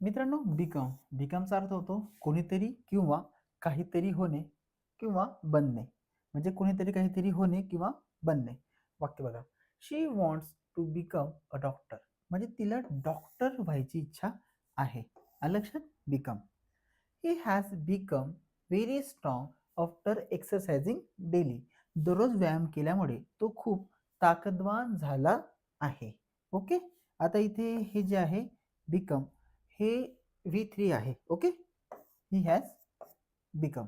मित्रांनो बिकम बिकमचा अर्थ होतो कोणीतरी किंवा काहीतरी होणे किंवा बनणे. म्हणजे कोणीतरी काहीतरी होणे किंवा बनणे. वाक्य बघा. She wants to become a doctor म्हणजे तिला डॉक्टर व्हायची इच्छा आहे. लक्षात become he has become very strong after exercising daily दररोज व्यायाम केल्यामुळे तो खूप ताकदवान झाला आहे. ओके आता इथे हे जे आहे बिकम हे व्ही थ्री आहे okay he has become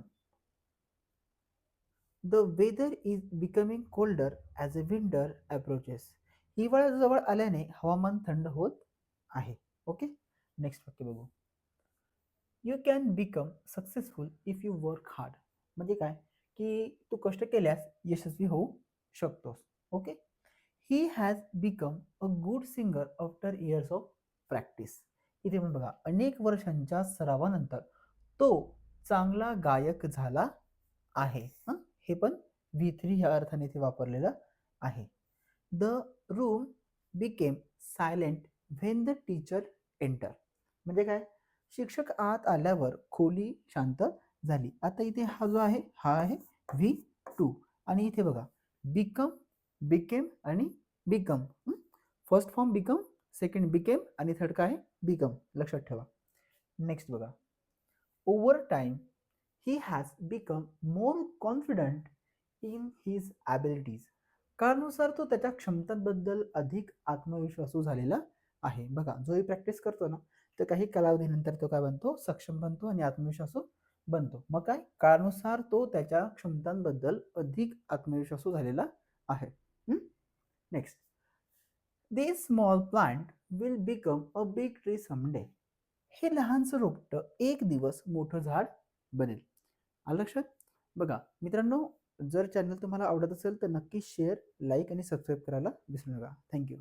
the weather is becoming colder as a winter approaches हिवाळा जवळ आल्याने हवामान थंड होत आहे ओके नेक्स्ट वाक्य बघू. You can become successful if you work hard म्हणजे काय? की तू कष्ट केल्यास यशस्वी होऊ शकतोस okay he has become a good singer after years of practice इथे पण बघा अनेक वर्षांच्या सरावानंतर तो चांगला गायक झाला आहे. हे? पण व्ही थ्री ह्या अर्थाने इथे वापरलेलं आहे. The room became silent when the teacher enter. म्हणजे काय? शिक्षक आत आल्यावर खोली शांत झाली. आता इथे हा जो आहे हा आहे व्ही टू. आणि इथे बघा बिकम बिकेम आणि become. First form become second became आणि थर्ड काय? बिकम लक्षात ठेवा. नेक्स्ट बघा. Over time he has become more confident in his abilities काळानुसार तो त्याच्या क्षमतांबद्दल अधिक आत्मविश्वासू झालेला आहे. बघा जोही प्रॅक्टिस करतो ना तर काही कालावधीनंतर तो काय बनतो? सक्षम बनतो आणि आत्मविश्वासू बनतो. मग काय? काळानुसार तो त्याच्या क्षमतांबद्दल अधिक आत्मविश्वासू झालेला आहे. Next this small plant will become a big tree someday हे लहानसं रोपटं एक दिवस मोठं झाड बनेल. आलं लक्षात? बघा मित्रांनो जर चॅनल तुम्हाला आवडत असेल तर नक्की शेअर लाईक आणि सबस्क्राईब करायला विसरू नका. थँक्यू